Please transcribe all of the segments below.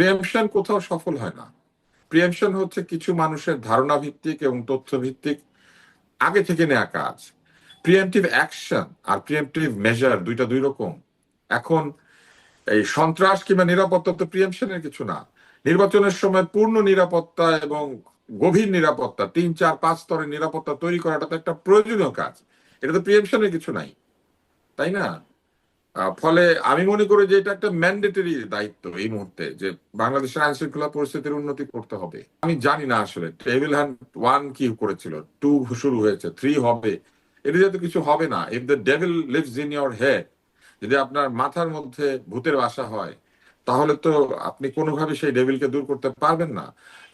প্রিএমশন কোথাও সফল হয় না। প্রিএমশন হচ্ছে কিছু মানুষের ধারণা ভিত্তিক এবং তথ্য ভিত্তিক আগে থেকে নেওয়া কাজ। প্রিএমটিভ অ্যাকশন আর প্রিএমটিভ মেজার দুইটা দুই রকম। এখন এই সন্ত্রাস কিংবা নিরাপত্তা তো প্রিএমশনের কিছু না। নির্বাচনের সময় পূর্ণ নিরাপত্তা এবং গভীর নিরাপত্তা, তিন, চার, পাঁচ স্তরের নিরাপত্তা তৈরি করাটা তো একটা প্রয়োজনীয় কাজ। এটা তো প্রিএমশনের কিছু নাই। তাই না? ফলে আমি মনে করি যে এটা একটা ম্যান্ডেটরি দায়িত্ব এই মুহূর্তে যে বাংলাদেশের আইন শৃঙ্খলা পরিস্থিতির উন্নতি করতে হবে। আমি জানি না আসলে টেবিল হ্যান্ড ওয়ান কি করেছিল? টু শুরু হয়েছে থ্রি হবে। এটা যেহেতু কিছু হবে না if the devil lives in your head যদি আপনার মাথার মধ্যে ভূতের বাসা হয়, তাহলে তো আপনি কোনোভাবে সেই ডেভিলকে দূর করতে পারবেন না।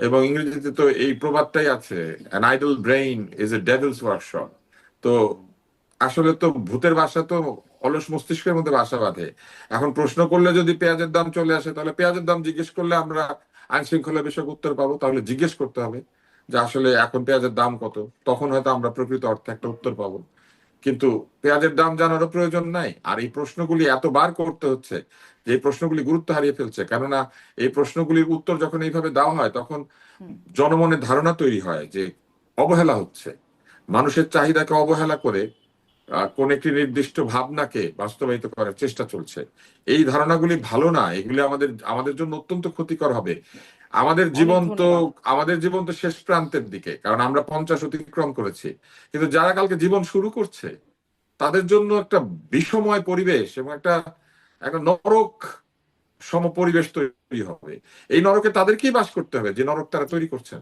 এবং ইংরেজিতে তো এই প্রবাদটাই আছে an idle brain is a devil's workshop তো আসলে তো ভূতের বাসা তো অলস মস্তিষ্কের মধ্যে বাসা বাঁধে। এখন প্রশ্ন করলে যদি পেঁয়াজের দাম চলে আসে তাহলে পেঁয়াজের দাম জিজ্ঞেস করলে আমরা আইন শৃঙ্খলা বিষয়ক উত্তর পাবো তাহলে জিজ্ঞেস করতে হবে যে আসলে এখন পেঁয়াজের দাম কত তখন হয়তো আমরা প্রকৃত অর্থে একটা উত্তর পাবো। কিন্তু পেঁয়াজের দাম জানারও প্রয়োজন নাই আর এই প্রশ্নগুলি এতবার করতে হচ্ছে যে এই প্রশ্নগুলি গুরুত্ব হারিয়ে ফেলছে। কেননা এই প্রশ্নগুলির উত্তর যখন এইভাবে দেওয়া হয় তখন জনমনে ধারণা তৈরি হয় যে অবহেলা হচ্ছে। মানুষের চাহিদাকে অবহেলা করে কোন একটি নির্দিষ্ট ভাবনাকে বাস্তবায়িত করার চেষ্টা চলছে। এই ধারণাগুলি ভালো না এগুলি আমাদের আমাদের জন্য অত্যন্ত ক্ষতিকর হবে। আমাদের জীবন তো আমাদের জীবন তো শেষ প্রান্তের দিকে কারণ আমরা পঞ্চাশ অতিক্রম করেছি। কিন্তু যারা কালকে জীবন শুরু করছে তাদের জন্য একটা বিষময় পরিবেশ এবং একটা একটা নরক সম পরিবেশ তৈরি হবে। এই নরকে তাদেরকেই বাস করতে হবে যে নরক তারা তৈরি করছেন।